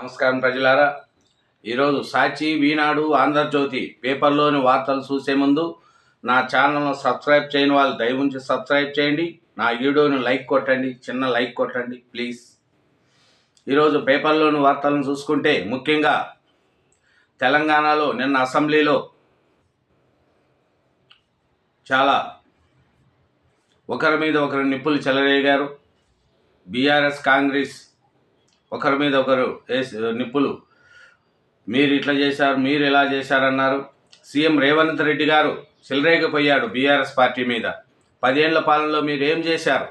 నమస్కారం ప్రజలారా. ఈరోజు సాక్షి వీనాడు ఆంధ్రజ్యోతి పేపర్లోని వార్తలు చూసే ముందు నా ఛానల్ను సబ్స్క్రైబ్ చేయని వాళ్ళు దయ ఉంచి సబ్స్క్రైబ్ చేయండి. నా వీడియోని లైక్ కొట్టండి చిన్న లైక్ కొట్టండి ప్లీజ్. ఈరోజు పేపర్లోని వార్తలను చూసుకుంటే ముఖ్యంగా తెలంగాణలో నిన్న అసెంబ్లీలో చాలా ఒకరి మీద ఒకరు నిప్పులు చెలరేగారు. బీఆర్ఎస్ కాంగ్రెస్ ఒకరి మీద ఒకరు వేసి నిప్పులు. మీరు ఇట్లా చేశారు మీరు ఇలా చేశారన్నారు. సీఎం రేవంత్ రెడ్డి గారు చెలరేగిపోయాడు బీఆర్ఎస్ పార్టీ మీద. పదేళ్ళ పాలనలో మీరు ఏం చేశారు?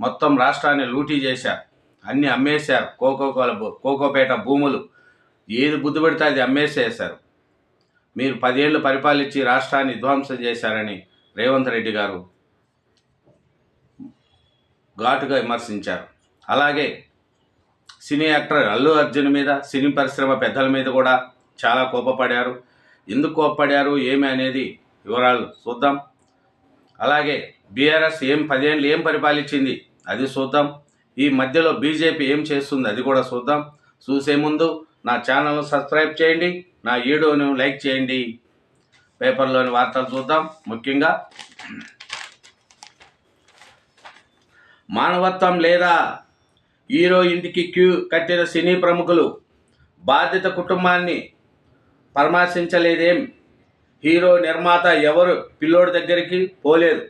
మొత్తం రాష్ట్రాన్ని లూటీ చేశారు. అన్నీ అమ్మేశారు. కోకోకోల భూ- కోకోపేట భూములు. ఏది బుద్ధి పెడితే అది అమ్మేసేశారు. మీరు పదేళ్ళు పరిపాలించి రాష్ట్రాన్ని ధ్వంసం చేశారని రేవంత్ రెడ్డి గారు ఘాటుగా విమర్శించారు. అలాగే సినీ యాక్టర్ అల్లు అర్జున్ మీద సినీ పరిశ్రమ పెద్దల మీద కూడా చాలా కోపపడారు. ఎందుకు కోపపడారు? ఏమి అనేది వివరాలు చూద్దాం. అలాగే బీఆర్ఎస్ ఏం పదేళ్ళు ఏం పరిపాలించింది? అది చూద్దాం. ఈ మధ్యలో బీజేపీ ఏం చేస్తుంది? అది కూడా చూద్దాం. చూసే ముందు నా ఛానల్ను సబ్స్క్రైబ్ చేయండి. నా వీడియోను లైక్ చేయండి. పేపర్లోని వార్తలు చూద్దాం. ముఖ్యంగా మానవత్వం లేదా హీరో ఇంటికి క్యూ కట్టిన సినీ ప్రముఖులు బాధిత కుటుంబాన్ని పరామర్శించలేదేం? హీరో నిర్మాత ఎవరు? పిల్లోడి దగ్గరికి పోలేదు.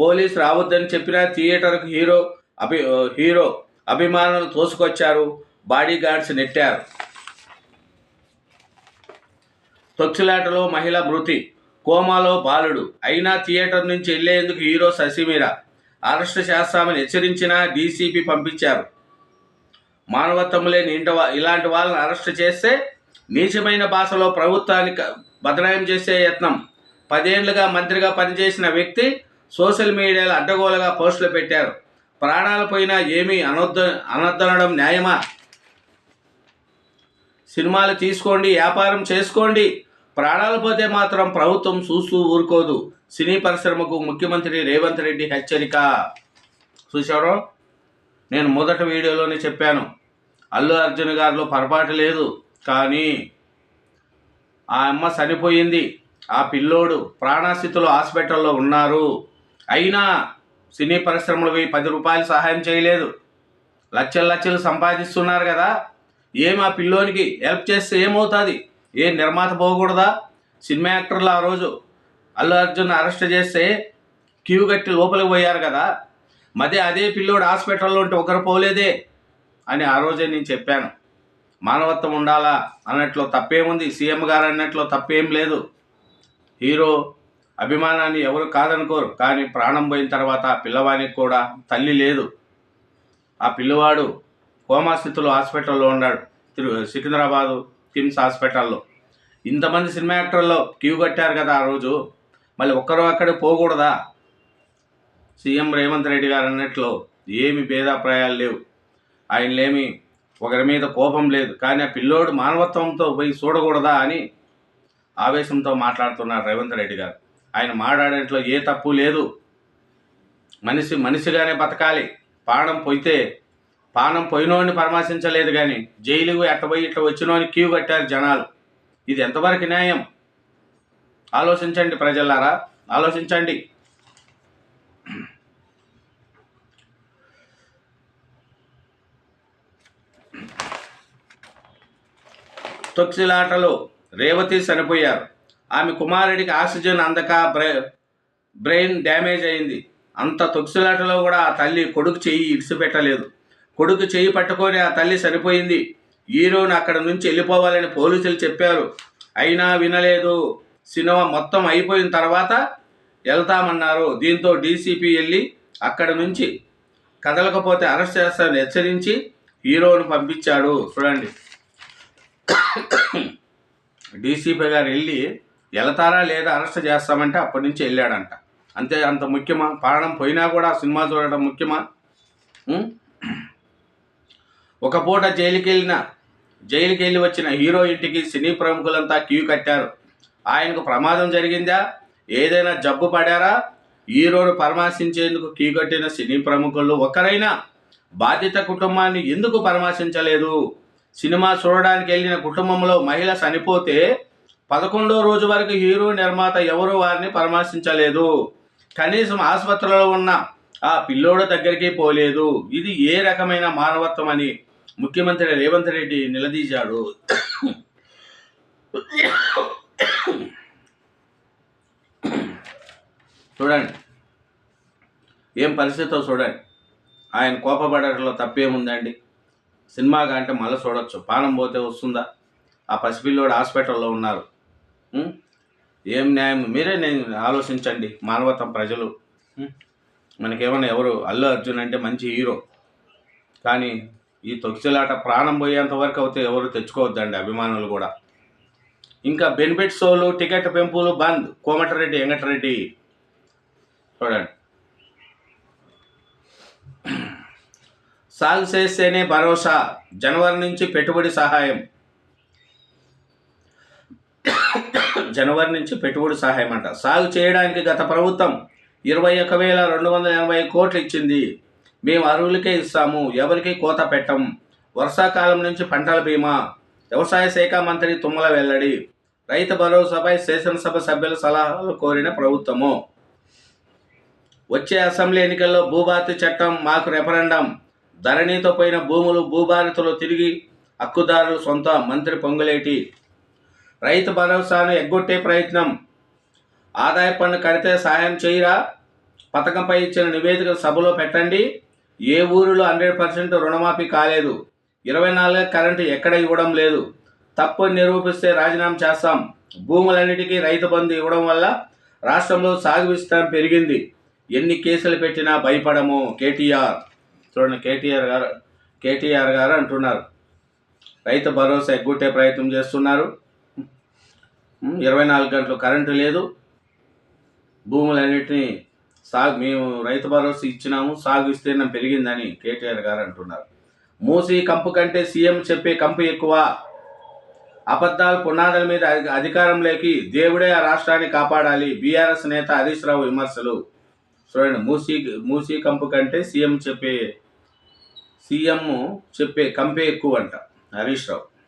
పోలీస్ రావద్దని చెప్పినా థియేటర్కు హీరో అభి హీరో అభిమానులు తోసుకొచ్చారు. Body guards నెట్టారు. తొక్కిలాటలో మహిళ మృతి. కోమాలో బాలుడు. అయినా థియేటర్ నుంచి వెళ్ళేందుకు హీరో శశిమీర అరెస్టు చేస్తామని హెచ్చరించినా డీసీపీ పంపించారు. మానవత్వం లేని ఇంట ఇలాంటి వాళ్ళని అరెస్ట్ చేస్తే నీచమైన భాషలో ప్రభుత్వానికి బదనాయం చేసే యత్నం. పదేళ్ళుగా మంత్రిగా పనిచేసిన వ్యక్తి సోషల్ మీడియాలో అడ్డగోలుగా పోస్టులు పెట్టారు. ప్రాణాలు పోయినా ఏమీ అనొద్ద అనొద్దనడం న్యాయమా? సినిమాలు తీసుకోండి వ్యాపారం చేసుకోండి. ప్రాణాలు పోతే మాత్రం ప్రభుత్వం చూస్తూ ఊరుకోదు. సినీ పరిశ్రమకు ముఖ్యమంత్రి రేవంత్ రెడ్డి హెచ్చరిక. చూశారో? నేను మొదటి వీడియోలోనే చెప్పాను. అల్లు అర్జున్ గారిలో పొరపాటు లేదు. కానీ ఆ అమ్మ చనిపోయింది. ఆ పిల్లోడు ప్రాణాస్థితులు హాస్పిటల్లో ఉన్నారు. అయినా సినీ పరిశ్రమలకు పది రూపాయలు సహాయం చేయలేదు. లక్షలు లక్షలు సంపాదిస్తున్నారు కదా. ఏం ఆ పిల్లోనికి హెల్ప్ చేస్తే ఏమవుతుంది? ఏ నిర్మాత పోకూడదా? సినిమా యాక్టర్లు ఆ రోజు అల్లు అర్జున్ అరెస్ట్ చేస్తే క్యూ కట్టి లోపలికి పోయారు కదా. మధ్య అదే పిల్లోడు హాస్పిటల్లో ఉంటే ఒకరు పోలేదే. అని ఆ రోజే నేను చెప్పాను. మానవత్వం ఉండాలా అన్నట్లో తప్పేముంది? సీఎం గారు అన్నట్లో తప్పేం లేదు. హీరో అభిమానాన్ని ఎవరు కాదనుకోరు. కానీ ప్రాణం పోయిన తర్వాత ఆ పిల్లవానికి కూడా తల్లి లేదు. ఆ పిల్లవాడు కోమా స్థితిలో హాస్పిటల్లో ఉన్నాడు. తిరు సికింద్రాబాదు కిమ్స్ హాస్పిటల్లో. ఇంతమంది సినిమా యాక్టర్లో క్యూ కట్టారు కదా ఆ రోజు. మళ్ళీ ఒక్కరు అక్కడే పోకూడదా? సీఎం రేవంత్ రెడ్డి గారు అన్నట్లు ఏమి భేదాభిప్రాయాలు లేవు. ఆయనలేమి ఒకరి మీద కోపం లేదు. కానీ ఆ పిల్లోడు మానవత్వంతో పోయి చూడకూడదా అని ఆవేశంతో మాట్లాడుతున్నారు రేవంత్ రెడ్డి గారు. ఆయన మాట్లాడేట్లో ఏ తప్పు లేదు. మనిషి మనిషిగానే బతకాలి. పానం పోయితే పానం పోయినోడిని పరామర్శించలేదు కానీ జైలుకు ఎట్టబోయి ఇట్లా వచ్చినోని క్యూ కట్టారు జనాలు. ఇది ఎంతవరకు న్యాయం? ఆలోచించండి ప్రజలారా. ఆలోచించండి. తొక్సిలాటలో రేవతి చనిపోయారు. ఆమె కుమారుడికి ఆక్సిజన్ అందక బ్రె బ్రెయిన్ డ్యామేజ్ అయింది. అంత తొక్సిలాటలో కూడా ఆ తల్లి కొడుకు చెయ్యి ఇడిసిపెట్టలేదు కొడుకు చెయ్యి పట్టుకొని ఆ తల్లి చనిపోయింది. హీరోని అక్కడ నుంచి వెళ్ళిపోవాలని పోలీసులు చెప్పారు. అయినా వినలేదు. సినిమా మొత్తం అయిపోయిన తర్వాత వెళ్తామన్నారు. దీంతో డీసీపీ వెళ్ళి అక్కడ నుంచి కదలకపోతే అరెస్ట్ చేస్తారని హెచ్చరించి హీరోను పంపించాడు. చూడండి. డీసీపీ గారు వెళ్ళి వెళతారా లేదా అరెస్ట్ చేస్తామంటే అప్పటి నుంచి వెళ్ళాడంట. అంతే అంత ముఖ్యమా? ప్రాణం పోయినా కూడా సినిమా చూడడం ముఖ్యమా? ఒక పూట జైలుకి వెళ్ళిన జైలుకి వెళ్ళి వచ్చిన హీరో ఇంటికి సినీ ప్రముఖులంతా క్యూ కట్టారు. ఆయనకు ప్రమాదం జరిగిందా? ఏదైనా జబ్బు పడారా? హీరోను పరామర్శించేందుకు క్యూ కట్టిన సినీ ప్రముఖులు ఒకరైనా బాధిత కుటుంబాన్ని ఎందుకు పరామర్శించలేదు? సినిమా చూడడానికి వెళ్ళిన కుటుంబంలో మహిళ చనిపోతే పదకొండో రోజు వరకు హీరో నిర్మాత ఎవరు వారిని పరామర్శించలేదు. కనీసం ఆసుపత్రిలో ఉన్న ఆ పిల్లోడు దగ్గరికి పోలేదు. ఇది ఏ రకమైన మానవత్వం అని ముఖ్యమంత్రి రేవంత్ రెడ్డి నిలదీశాడు. చూడండి. ఏం పరిస్థితో చూడండి. ఆయన కోపపడటంలో తప్పేముందండి? సినిమాగా అంటే మళ్ళీ చూడొచ్చు. పానం పోతే వస్తుందా? ఆ పసిపిల్లోడు హాస్పిటల్లో ఉన్నారు. ఏం న్యాయం? మీరే నేను ఆలోచించండి. మానవతం ప్రజలు. మనకేమన్నా ఎవరు అల్లు అర్జున్ అంటే మంచి హీరో. కానీ ఈ తొక్సిలాట ప్రాణం పోయేంత వరకు అయితే ఎవరు తెచ్చుకోవద్దండి అభిమానులు కూడా. ఇంకా బెనిఫిట్ షోలు టికెట్ పెంపులు బంద్. కోమటిరెడ్డి వెంకటరెడ్డి. చూడండి. సాగు చేస్తేనే భరోసా జనవరి నుంచి పెట్టుబడి సహాయం. జనవరి నుంచి పెట్టుబడి సహాయం అంట. సాగు చేయడానికి గత ప్రభుత్వం ఇరవై ఒక వేల రెండు వందల ఎనభై కోట్లు ఇచ్చింది. మేము అర్హులకే ఇస్తాము ఎవరికి కోత పెట్టం. వర్షాకాలం నుంచి పంటల బీమా. వ్యవసాయ శాఖ మంత్రి తుమ్మల వెల్లడి. రైతు భరోసాపై శాసనసభ సభ్యుల సలహాలు కోరిన ప్రభుత్వము. వచ్చే అసెంబ్లీ ఎన్నికల్లో భూభారతి చట్టం మాకు రెఫరెండం. ధరణితో పోయిన భూములు భూభారతిలో తిరిగి హక్కుదారులు సొంత మంత్రి పొంగులేటి. రైతు భరోసాను ఎగ్గొట్టే ప్రయత్నం. ఆదాయ పన్ను కడితే సహాయం చేయరా? పథకంపై ఇచ్చిన నివేదిక సభలో పెట్టండి. ఏ ఊరిలో హండ్రెడ్ పర్సెంట్ రుణమాఫీ కాలేదు. ఇరవై నాలుగు కరెంటు ఎక్కడ ఇవ్వడం లేదు. తప్పు నిరూపిస్తే రాజీనామా చేస్తాం. భూములన్నిటికీ రైతు బంధు ఇవ్వడం వల్ల రాష్ట్రంలో సాగు విస్తరణ పెరిగింది. ఎన్ని కేసులు పెట్టినా భయపడము కేటీఆర్. చూడండి కేటీఆర్ గారు కేటీఆర్ గారు అంటున్నారు. రైతు భరోసా ఎగ్గొట్టే ప్రయత్నం చేస్తున్నారు. ఇరవై నాలుగు గంటలు కరెంటు లేదు. భూములన్నింటినీ సాగు మేము రైతు భరోసా ఇచ్చినాము సాగు విస్తీర్ణం పెరిగిందని కేటీఆర్ గారు అంటున్నారు. మూసి కంపు కంటే సీఎం చెప్పే కంపు ఎక్కువ. అబద్ధాలు పునాదుల మీద అధికారం అధికారంలోకి దేవుడే ఆ రాష్ట్రాన్ని కాపాడాలి. బీఆర్ఎస్ నేత హరీష్ రావు విమర్శలు. చూడండి మూసీ మూసీ కంపు కంటే సీఎం చెప్పే సీఎం చెప్పే కంపే ఎక్కువ అంట హరీష్ రావు.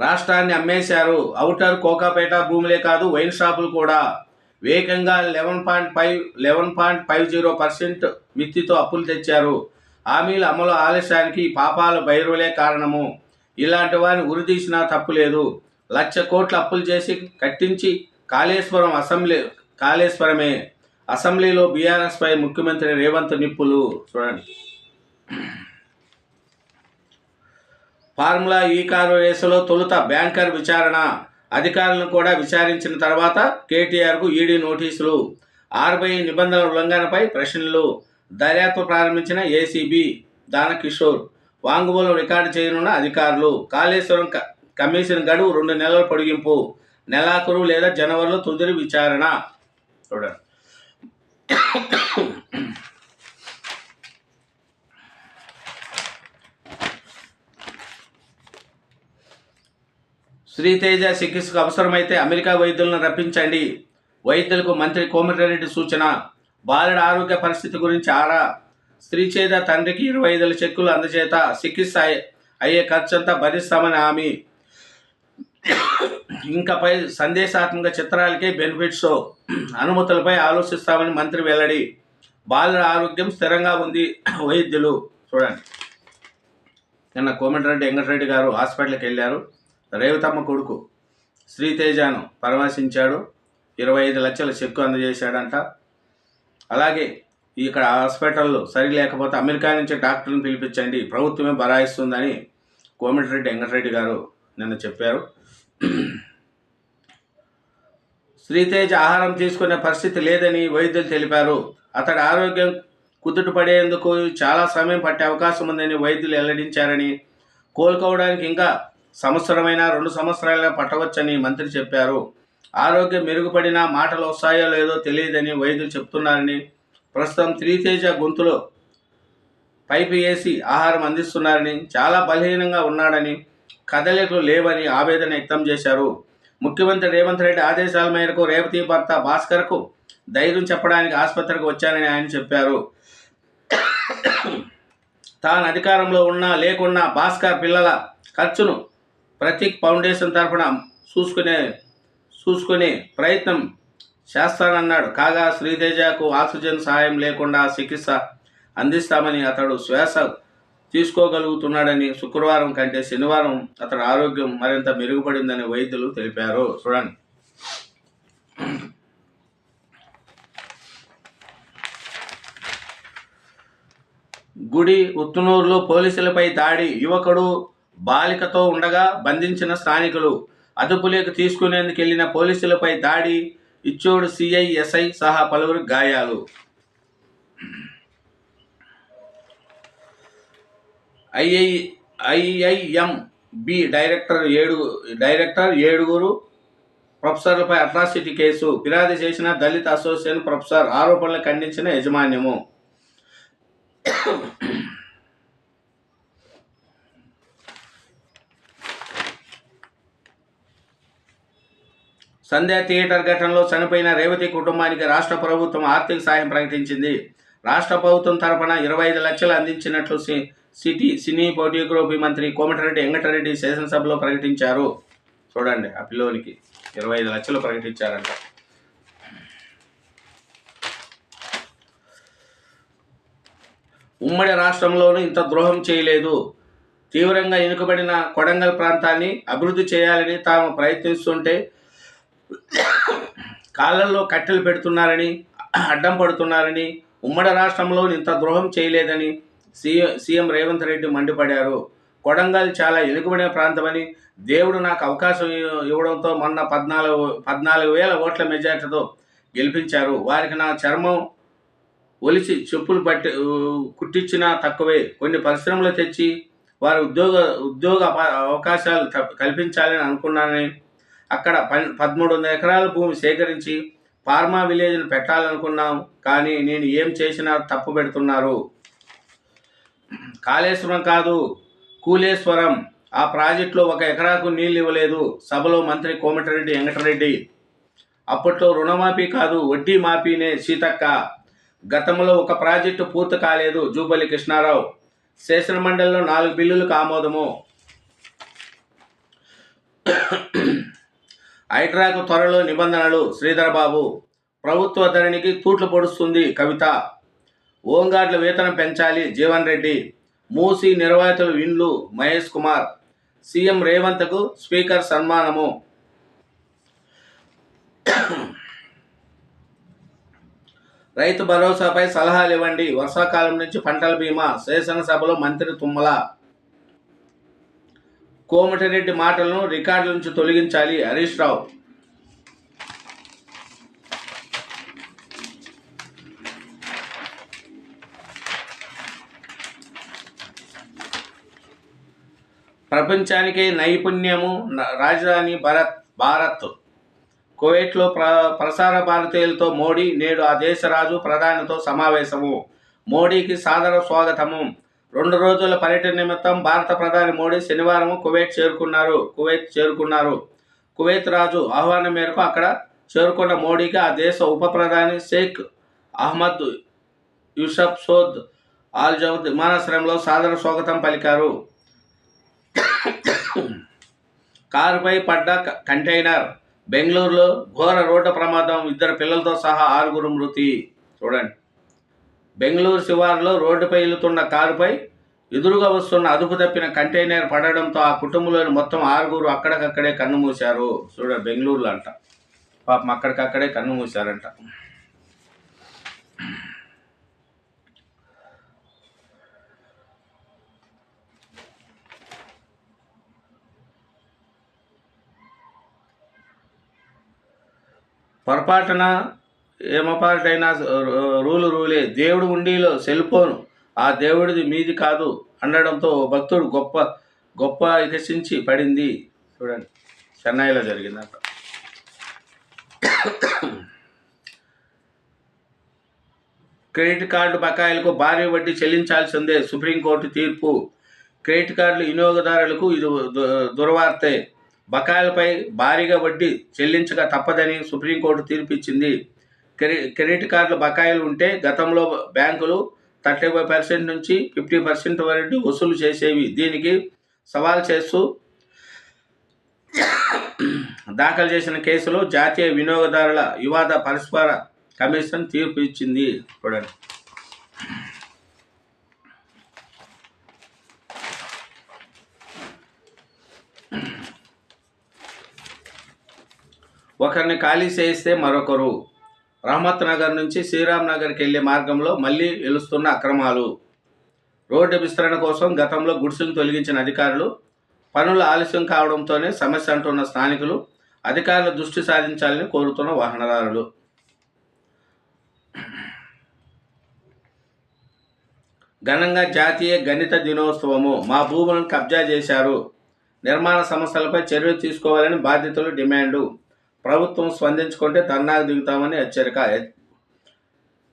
రాష్ట్రాన్ని అమ్మేశారు అవుటర్ కోకాపేట భూములే కాదు వైన్ షాపులు కూడా. వేగంగా eleven point five eleven point five zero percent మిత్తితో అప్పులు తెచ్చారు. హామీల అమలు ఆలస్యానికి పాపాల బైరులే కారణము. ఇలాంటి వారిని ఉరితీసినా తప్పులేదు లక్ష కోట్లు అప్పులు చేసి కట్టించి కాళేశ్వరం అసెంబ్లీ కాళేశ్వరమే. అసెంబ్లీలో బీఆర్ఎస్ పై ముఖ్యమంత్రి రేవంత్ నిప్పులు చూడండి. ఫార్ములా ఈ కారు రేసులో తొలుత బ్యాంకర్ విచారణ. అధికారులను కూడా విచారించిన తర్వాత కేటీఆర్కు ఈడీ నోటీసులు. ఆర్బీఐ నిబంధనల ఉల్లంఘనపై ప్రశ్నలు. దర్యాప్తు ప్రారంభించిన ఏసీబీ దానకిషోర్. వాంగ్మూలం రికార్డు చేయనున్న అధికారులు. కాళేశ్వరం క- కమిషన్ గడువు రెండు నెలల పొడిగింపు. నెలాఖరు లేదా జనవరిలో తుదిరి విచారణ. చూడండి. శ్రీతేజ చికిత్సకు అవసరమైతే అమెరికా వైద్యులను రప్పించండి. వైద్యులకు మంత్రి కోమటిరెడ్డి సూచన బాలుడి ఆరోగ్య పరిస్థితి గురించి ఆరా. శ్రీచేద తండ్రికి ఇరవై ఐదుల చెక్కులు అందజేత చికిత్స అయ్యే- అయ్యే ఖర్చంతా భరిస్తామని హామీ. ఇంకపై సందేశాత్మక చిత్రాలకే బెనిఫిట్ అనుమతులపై ఆలోచిస్తామని మంత్రి వెల్లడి. బాలుల ఆరోగ్యం స్థిరంగా ఉంది. వైద్యులు చూడండి. నిన్న కోమటిరెడ్డి వెంకటరెడ్డి గారు హాస్పిటల్కి వెళ్ళారు. రేవతమ్మ కొడుకు శ్రీతేజను పరామర్శించాడు. ఇరవై ఐదు లక్షల చెక్కు అందజేశాడంట. అలాగే ఇక్కడ హాస్పిటల్లో సరి లేకపోతే అమెరికా నుంచి డాక్టర్ని పిలిపించండి. ప్రభుత్వమే బరాయిస్తుందని కోమటిరెడ్డి వెంకటరెడ్డి గారు నిన్న చెప్పారు. శ్రీతేజ ఆహారం తీసుకునే పరిస్థితి లేదని వైద్యులు తెలిపారు. అతడి ఆరోగ్యం కుదుట పడేందుకు చాలా సమయం పట్టే అవకాశం ఉందని వైద్యులు వెల్లడించారని కోలుకోవడానికి ఇంకా సంవత్సరమైనా రెండు సంవత్సరాలుగా పట్టవచ్చని మంత్రి చెప్పారు. ఆరోగ్యం మెరుగుపడినా మాటలు వస్తాయో లేదో తెలియదని వైద్యులు చెప్తున్నారని ప్రస్తుతం శ్రీతేజ గొంతులో పైపు వేసి ఆహారం అందిస్తున్నారని చాలా బలహీనంగా ఉన్నాడని కదలికలు లేవని ఆవేదన వ్యక్తం చేశారు. ముఖ్యమంత్రి రేవంత్ రెడ్డి ఆదేశాల మేరకు రేవతి భర్త భాస్కర్కు ధైర్యం చెప్పడానికి ఆసుపత్రికి వచ్చానని ఆయన చెప్పారు. తాను అధికారంలో ఉన్నా లేకున్నా భాస్కర్ పిల్లల ఖర్చును ప్రతీక్ ఫౌండేషన్ తరఫున చూసుకునే చూసుకునే ప్రయత్నం చేస్తానన్నాడు. కాగా శ్రీతేజకు ఆక్సిజన్ సహాయం లేకుండా చికిత్స అందిస్తామని అతడు శ్వాస తీసుకోగలుగుతున్నాడని శుక్రవారం కంటే శనివారం అతడి ఆరోగ్యం మరింత మెరుగుపడిందని వైద్యులు తెలిపారు. చూడండి. గుడి ఉత్తునూరులో పోలీసులపై దాడి. యువకుడు బాలికతో ఉండగా బంధించిన స్థానికులు అదుపులోకి తీసుకునేందుకు వెళ్ళిన పోలీసులపై దాడి. ఇచ్చోడు సిఐ ఎస్ఐ సహా పలువురు గాయాలు. ఐఐ ఐఐఎం బి డైరెక్టర్ ఏడు డైరెక్టర్ ఏడుగురు ప్రొఫెసర్లపై అట్రాసిటీ కేసు. ఫిర్యాదు చేసిన దళిత అసోసియేషన్ ప్రొఫెసర్ ఆరోపణలు ఖండించిన యజమాన్యము. సంధ్యా థియేటర్ ఘటనలో చనిపోయిన రేవతి కుటుంబానికి రాష్ట్ర ప్రభుత్వం ఆర్థిక సాయం ప్రకటించింది. రాష్ట్ర ప్రభుత్వం తరపున ఇరవై ఐదు లక్షలు అందించినట్లు సి- సిటీ సినీ ఫోటోగ్రఫీ మంత్రి కోమటిరెడ్డి వెంకటరెడ్డి శాసనసభలో ప్రకటించారు. చూడండి ఆ పిల్లోనికి ఇరవై ఐదు లక్షలు ప్రకటించారంట. ఉమ్మడి రాష్ట్రంలోనూ ఇంత ద్రోహం చేయలేదు. తీవ్రంగా వెనుకబడిన కొడంగల్ ప్రాంతాన్ని అభివృద్ధి చేయాలని తాము ప్రయత్నిస్తుంటే కాళ్ళల్లో కట్టెలు పెడుతున్నారని అడ్డం పడుతున్నారని ఉమ్మడి రాష్ట్రంలో ఇంత ద్రోహం చేయలేదని సీఎం సీఎం రేవంత్ రెడ్డి మండిపడారు. కొడంగల్ చాలా వెనుకబడిన ప్రాంతమని దేవుడు నాకు అవకాశం ఇవ్వడంతో మొన్న పద్నాలుగు పద్నాలుగు వేల ఓట్ల మెజార్టీతో గెలిపించారు. వారికి నా చర్మం ఒలిచి చెప్పులు పట్టి కుట్టించినా తక్కువే. కొన్ని పరిశ్రమలు తెచ్చి వారి ఉద్యోగ ఉద్యోగ అవకాశాలు కల్పించాలని అనుకున్నానని అక్కడ పదమూడు వందల ఎకరాల భూమి సేకరించి ఫార్మా విలేజ్ని పెట్టాలనుకున్నాం. కానీ నేను ఏం చేసినా తప్పు పెడుతున్నారు. కాళేశ్వరం కాదు కూలేశ్వరం. ఆ ప్రాజెక్టులో ఒక ఎకరాకు నీళ్ళు ఇవ్వలేదు. సభలో మంత్రి కోమటిరెడ్డి వెంకటరెడ్డి. అప్పట్లో రుణమాఫీ కాదు వడ్డీ మాఫీనే సీతక్క. గతంలో ఒక ప్రాజెక్టు పూర్తి కాలేదు జూపల్లి కృష్ణారావు. శేషన మండలిలో నాలుగు బిల్లులకు ఆమోదము. హైడ్రాకు త్వరలో నిబంధనలు శ్రీధరబాబు. ప్రభుత్వ ధరణికి తూట్లు పొడుస్తుంది కవిత. ఓంగార్డుల వేతనం పెంచాలి జీవన్ రెడ్డి. మూసి నిర్వాహితుల విండ్లు మహేష్ కుమార్. సీఎం రేవంత్కు స్పీకర్ సన్మానము. రైతు భరోసాపై సలహాలు ఇవ్వండి. వర్షాకాలం నుంచి పంటల బీమా శాసనసభలో మంత్రి తుమ్మల. కోమటిరెడ్డి మాటలను రికార్డుల నుంచి తొలగించాలి హరీష్ రావు. ప్రపంచానికే నైపుణ్యము న- రాజధాని భారత్ భారత్. కువైట్లో ప్ర ప్రసార భారతీయులతో మోడీ నేడు ఆ దేశ రాజు ప్రధానితో సమావేశము. మోడీకి సాదర స్వాగతము. రెండు రోజుల పర్యటన నిమిత్తం భారత ప్రధాని మోడీ శనివారం కువైట్ చేరుకున్నారు కువైట్ చేరుకున్నారు. కువైత్ రాజు ఆహ్వానం మేరకు అక్కడ చేరుకున్న మోడీకి ఆ దేశ ఉప ప్రధాని షేక్ అహ్మద్ యూసఫ్ సోద్ ఆల్జౌద్ విమానాశ్రయంలో సాదర స్వాగతం పలికారు. కారుపై పడ్డ క- కంటైనర్. బెంగళూరులో ఘోర రోడ్డు ప్రమాదం. ఇద్దరు పిల్లలతో సహా ఆరుగురు మృతి. చూడండి. బెంగళూరు శివారులో రోడ్డుపై వెళుతున్న కారుపై ఎదురుగా వస్తున్న అదుపు తప్పిన కంటైనర్ పడడంతో ఆ కుటుంబంలోని మొత్తం ఆరుగురు అక్కడికక్కడే కన్ను మూశారు. చూడండి బెంగళూరులో అంట. పాపం అక్కడికక్కడే కన్ను మూశారంట. పొరపాటున ఏమపాటైనా రూలు రూలే. దేవుడు ఉండిలో సెల్ ఫోన్ ఆ దేవుడిది మీది కాదు అనడంతో ఓ భక్తుడు గొప్ప గొప్ప వికసించి పడింది. చూడండి చెన్నైలో జరిగిందంట. క్రెడిట్ కార్డు బకాయిలకు భారీ వడ్డీ చెల్లించాల్సిందే సుప్రీంకోర్టు తీర్పు. క్రెడిట్ కార్డులు వినియోగదారులకు ఇది దు- దుర్వార్తే. బకాయిలపై భారీగా వడ్డీ చెల్లించక తప్పదని సుప్రీంకోర్టు తీర్పిచ్చింది. క్రె క్రెడిట్ కార్డుల బకాయిలు ఉంటే గతంలో బ్యాంకులు థర్టీ ఫైవ్ పర్సెంట్ నుంచి ఫిఫ్టీ పర్సెంట్ వరకు వసూలు చేసేవి. దీనికి సవాల్ చేస్తూ దాఖలు చేసిన కేసులో జాతీయ వినియోగదారుల వివాద పరస్పర కమిషన్ తీర్పు ఇచ్చింది చూడండి. ఒకరిని ఖాళీ చేయిస్తే మరొకరు. రహమత్ నగర్ నుంచి శ్రీరామ్ నగర్కి వెళ్ళే మార్గంలో మళ్ళీ వెలుస్తున్న అక్రమాలు. రోడ్డు విస్తరణ కోసం గతంలో గుడిసెను తొలగించిన అధికారులు పనులు ఆలస్యం కావడంతోనే సమస్య అంటున్న స్థానికులు అధికారుల దృష్టి సాధించాలని కోరుతున్న వాహనదారులు. ఘనంగా జాతీయ గణిత దినోత్సవము మా భూములను కబ్జా చేశారు. నిర్మాణ సంస్థలపై చర్యలు తీసుకోవాలని బాధ్యతలు డిమాండు. ప్రభుత్వం స్పందించుకుంటే ధర్నాకు దిగుతామని హెచ్చరిక.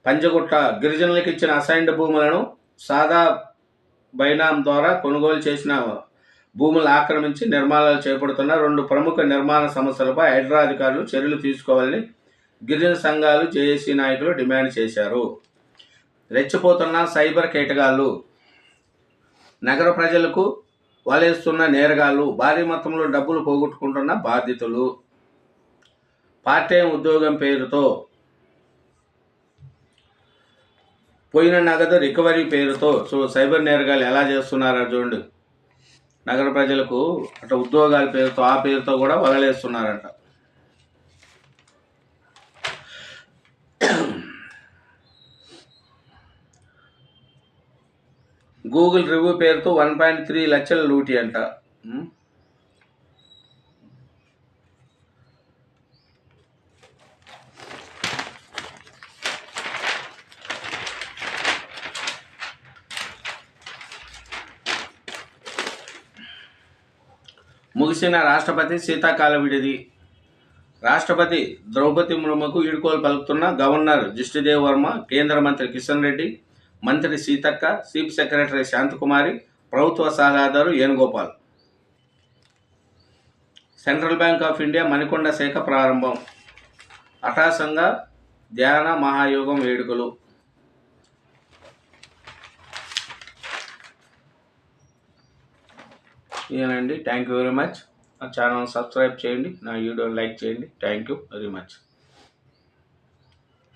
పంజగుట్ట గిరిజనులకు ఇచ్చిన అసైన్డ్ భూములను సాదా బైనాం ద్వారా కొనుగోలు చేసిన భూములు ఆక్రమించి నిర్మాణాలు చేపడుతున్న రెండు ప్రముఖ నిర్మాణ సంస్థలపై హైడ్రా అధికారులు చర్యలు తీసుకోవాలని గిరిజన సంఘాలు జేఏసీ నాయకులు డిమాండ్ చేశారు. రెచ్చిపోతున్న సైబర్ కేటగాళ్ళు నగర ప్రజలకు వలేస్తున్న నేరగాళ్ళు భారీ మొత్తంలో డబ్బులు పోగొట్టుకుంటున్న బాధితులు. పార్ట్ టైం ఉద్యోగం పేరుతో పోయిన నగదు రికవరీ పేరుతో సో సైబర్ నేరగాలు ఎలా చేస్తున్నారో చూడండి. నగర ప్రజలకు అట్లా ఉద్యోగాల పేరుతో ఆ పేరుతో కూడా వదలేస్తున్నారంట. గూగుల్ రివ్యూ పేరుతో వన్ పాయింట్ త్రీ లక్షల లూటీ అంట. ముగిసిన రాష్ట్రపతి శీతాకాల విడిది రాష్ట్రపతి ద్రౌపది ముర్ముకు ఈడుకోలు పలుకుతున్న గవర్నర్ జిష్ణుదేవ్ వర్మ కేంద్ర మంత్రి కిషన్ రెడ్డి మంత్రి సీతక్క చీఫ్ సెక్రటరీ శాంతకుమారి ప్రభుత్వ సలహాదారు Venugopal. Central Bank of India Manikonda శాఖ ప్రారంభం. అటాసంగా ధ్యాన మహాయోగం వేడుకలు. ఇదేనండి. థ్యాంక్ యూ వెరీ మచ్ నా ఛానల్ సబ్స్క్రైబ్ చేయండి. నా వీడియో లైక్ చేయండి. Thank you very much